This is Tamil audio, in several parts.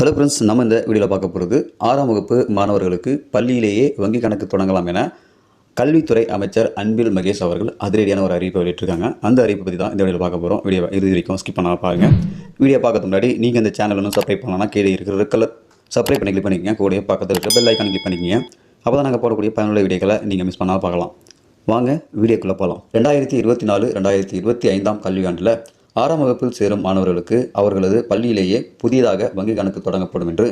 ஹலோ ஃப்ரெண்ட்ஸ் நம்ம இந்த வீடியோவில் பார்க்க போகிறது ஆறாம் வகுப்பு மாணவர்களுக்கு பள்ளியிலேயே வங்கி கணக்கு தொடங்கலாம் என கல்வித்துறை அமைச்சர் அன்பில் மகேஷ் அவர்கள் அதிரடியான ஒரு அறிவிப்பை வெளியிட்டிருக்காங்க. அந்த அறிவிப்பை பற்றி தான் இந்த வீடியோவில் பார்க்க போகிறோம் வீடியோ இறுதி வரைக்கும் ஸ்கிப் பண்ணால் பாருங்க. வீடியோ பார்க்கறது முன்னாடி நீங்கள் இந்த சேனல் ஒன்றும் சப்ஸ்கிரைப் பண்ணலாம் கீழே இருக்கிற கலர் சப்ஸ்கிரைப் பண்ணி கிளிக் பண்ணிக்கங்க. கூடயே பக்கத்தில் இருக்க பெல் ஐக்கான் கிளிக் பண்ணிக்கங்க. அப்போ தான் நாங்கள் போடக்கூடிய பயனுள்ள வீடியோக்களை நீங்கள் மிஸ் பண்ணாமல் பார்க்கலாம். வாங்க வீடியோக்குள்ளே போகலாம் ரெண்டாயிரத்தி இருபத்தி நாலு ரெண்டாயிரத்தி இருபத்தி ஐந்தாம் கல்வியாண்டில் ஆறாம் வகுப்பில் சேரும் மாணவர்களுக்கு அவர்களது பள்ளியிலேயே புதியதாக வங்கி கணக்கு தொடங்கப்படும் என்று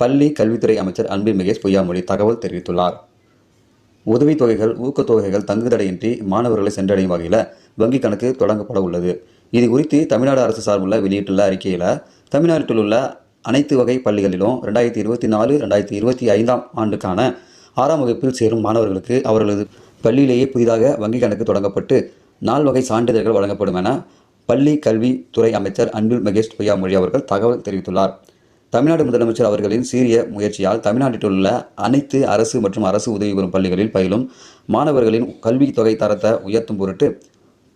பள்ளி கல்வித்துறை அமைச்சர் அன்பில் மகேஷ் பொய்யாமொழி தகவல் தெரிவித்துள்ளார். உதவித்தொகைகள் ஊக்கத்தொகைகள் தங்குதடையின்றி மாணவர்களை சென்றடையும் வகையில் வங்கி கணக்கு தொடங்கப்பட உள்ளது. இது குறித்து தமிழ்நாடு அரசு சார்புள்ள வெளியிட்டுள்ள அறிக்கையில் தமிழ்நாட்டில் உள்ள அனைத்து வகை பள்ளிகளிலும் ரெண்டாயிரத்தி இருபத்தி நாலு ரெண்டாயிரத்தி இருபத்தி ஐந்தாம் ஆண்டுக்கான ஆறாம் வகுப்பில் சேரும் மாணவர்களுக்கு அவர்களது பள்ளியிலேயே புதிதாக வங்கி கணக்கு தொடங்கப்பட்டு நால் வகை சான்றிதழ்கள் வழங்கப்படும் என பள்ளி கல்வித்துறை அமைச்சர் அன்பில் மகேஷ் பொய்யாமொழி அவர்கள் தகவல் தெரிவித்துள்ளார். தமிழ்நாடு முதலமைச்சர் அவர்களின் சீரிய முயற்சியால் தமிழ்நாட்டில் உள்ள அனைத்து அரசு மற்றும் அரசு உதவி பெறும் பள்ளிகளில் பயிலும் மாணவர்களின் கல்வித் தொகை தரத்தை உயர்த்தும் பொருட்டு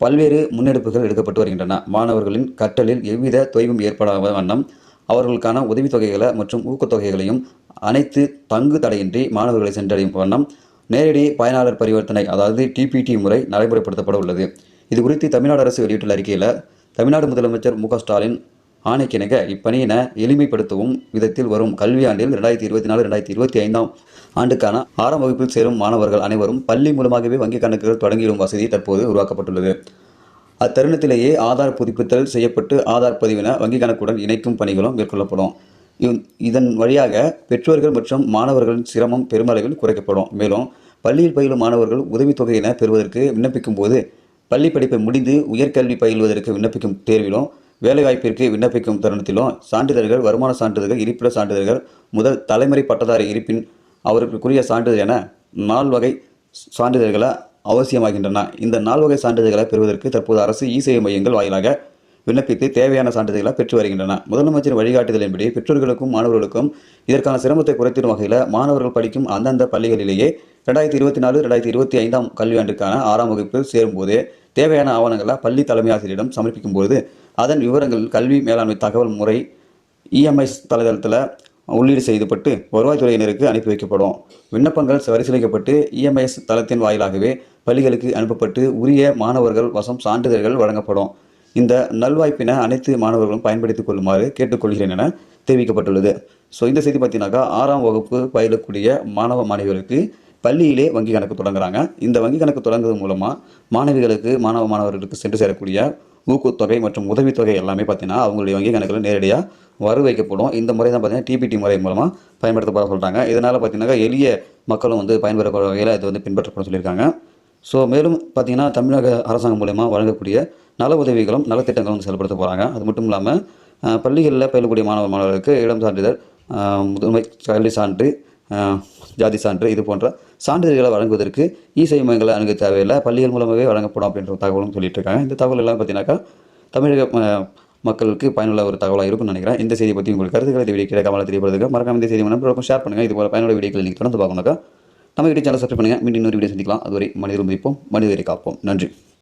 பல்வேறு முன்னெடுப்புகள் எடுக்கப்பட்டு வருகின்றன. மாணவர்களின் கற்றலில் எவ்வித தொய்வும் ஏற்படாத வண்ணம் அவர்களுக்கான உதவித்தொகைகளை மற்றும் ஊக்கத்தொகைகளையும் அனைத்து தங்கு தடையின்றி மாணவர்களை சென்றடையும் வண்ணம் நேரடி பயனாளர் பரிவர்த்தனை அதாவது டிபிடி முறை நடைமுறைப்படுத்தப்பட உள்ளது. இது குறித்து தமிழ்நாடு அரசு வெளியிட்டுள்ள அறிக்கையில் தமிழ்நாடு முதலமைச்சர் மு ஸ்டாலின் ஆணைக்கிணங்க இப்பணியினை எளிமைப்படுத்தவும் விதத்தில் வரும் கல்வியாண்டில் ரெண்டாயிரத்தி இருபத்தி நாலு ரெண்டாயிரத்தி இருபத்தி ஐந்தாம் ஆண்டுக்கான ஆறாம் வகுப்பில் சேரும் மாணவர்கள் அனைவரும் பள்ளி மூலமாகவே வங்கி கணக்குகள் தொடங்கிடும் வசதி தற்போது உருவாக்கப்பட்டுள்ளது. அத்தருணத்திலேயே ஆதார் புதுப்பித்தல் செய்யப்பட்டு ஆதார் பதிவின வங்கிக் கணக்குடன் இணைக்கும் பணிகளும் மேற்கொள்ளப்படும். இதன் வழியாக பெற்றோர்கள் மற்றும் மாணவர்களின் சிரமம் பெருமளவில் குறைக்கப்படும். மேலும் பள்ளியில் பயிலும் மாணவர்கள் உதவித்தொகையின பெறுவதற்கு விண்ணப்பிக்கும் போது பள்ளி படிப்பை முடிந்து உயர்கல்வி பயில்வதற்கு விண்ணப்பிக்கும் தேர்விலும் வேலைவாய்ப்பிற்கு விண்ணப்பிக்கும் தருணத்திலும் சான்றிதழ்கள் வருமான சான்றிதழ்கள் இருப்பிட சான்றிதழ்கள் முதல் தலைமுறை பட்டதாரி இருப்பின் அவர்களுக்குரிய சான்றிதழ் என நால் வகை சான்றிதழ்களை அவசியமாகின்றன. இந்த நால் வகை சான்றிதழ்களை பெறுவதற்கு தற்போது அரசு இ சேவை மையங்கள் வாயிலாக விண்ணப்பித்து தேவையான சான்றிதழ்களை பெற்று வருகின்றன. முதலமைச்சர் வழிகாட்டுதலின்படி பெற்றோர்களுக்கும் மாணவர்களுக்கும் இதற்கான சிரமத்தை குறைத்திடும் வகையில் மாணவர்கள் படிக்கும் அந்தந்த பள்ளிகளிலேயே ரெண்டாயிரத்தி இருபத்தி நாலு ரெண்டாயிரத்தி இருபத்தி ஐந்தாம் கல்வியாண்டுக்கான ஆறாம் வகுப்பில் சேரும்போது தேவையான ஆவணங்களை பள்ளி தலைமை ஆசிரியரிடம் சமர்ப்பிக்கும் போது அதன் விவரங்கள் கல்வி மேலாண்மை தகவல் முறை இஎம்ஐ தளதளத்தில் உள்ளீடு செய்யப்பட்டு வருவாய்த்துறையினருக்கு அனுப்பி வைக்கப்படும். விண்ணப்பங்கள் பரிசீலிக்கப்பட்டு இஎம்ஐஎஸ் தளத்தின் வாயிலாகவே பள்ளிகளுக்கு அனுப்பப்பட்டு உரிய மாணவர்கள் வசம் சான்றிதழ்கள் வழங்கப்படும். இந்த நல்வாய்ப்பினை அனைத்து மாணவர்களும் பயன்படுத்திக் கொள்ளுமாறு கேட்டுக்கொள்கிறேன் என தெரிவிக்கப்பட்டுள்ளது. ஸோ இந்த செய்தி பார்த்தீங்கன்னாக்கா ஆறாம் வகுப்பு பயிலக்கூடிய மாணவ மாணவிகளுக்கு பள்ளியிலே வங்கி கணக்கு தொடங்குறாங்க. இந்த வங்கி கணக்கு தொடங்குறது மூலமாக மாணவிகளுக்கு மாணவ மாணவர்களுக்கு சென்று சேரக்கூடிய ஊக்கத்தொகை மற்றும் உதவித்தொகை எல்லாமே பார்த்தீங்கன்னா அவங்களுடைய வங்கி கணக்கில் நேரடியாக வர வைக்கப்படும். இந்த முறை தான் பார்த்தீங்கன்னா டிபிடி முறை மூலமாக பயன்படுத்தப்பட சொல்கிறாங்க இதனால் பார்த்தீங்கன்னா எளிய மக்களும் வந்து பயன்பெறக்கூடிய வகையில் இது வந்து பின்பற்றப்படும் சொல்லியிருக்காங்க. ஸோ மேலும் பார்த்தீங்கன்னா தமிழக அரசாங்கம் மூலயமா வழங்கக்கூடிய நல உதவிகளும் நலத்திட்டங்களும் வந்து செயல்படுத்த போகிறாங்க அது மட்டும் இல்லாமல் பள்ளிகளில் பயிலக்கூடிய மாணவ மாணவர்களுக்கு இடம் சான்றிதழ் முதன்மை கல்வி சான்று ஜாதி சான்று இது போன்ற சான்றிதழ்களை வழங்குவதற்கு இ சேவை மையங்களை அணுக தேவையில்லை. பள்ளிகள் மூலமாகவே வழங்கப்படும் அப்படின்ற தகவலும் சொல்லிட்டு இருக்காங்க இந்த தகவல் எல்லாம் பார்த்தீங்கன்னாக்கா தமிழக மக்களுக்கு பயனுள்ள ஒரு தகவலாக இருக்கும்னு நினைக்கிறேன். இந்த செய்தி பற்றி உங்களுக்கு கருத்துக்களை இந்த வீடியோ கமலை மறக்காம இந்த செய்தி நண்பர்களுக்கும் ஷேர் பண்ணுங்கள் இது போல பயனுள்ள வீடியோக்களை நீங்கள் தொடர்ந்து பார்க்கணுக்கா நம்ம வீடியோ சேனல் சப்ஸ்கிரைப் பண்ணுங்கள் மீண்டும் இன்னொரு வீடியோ சந்திக்கலாம். அதுவரை மனிதர் மதிப்போம் மனிதரை காப்போம். நன்றி.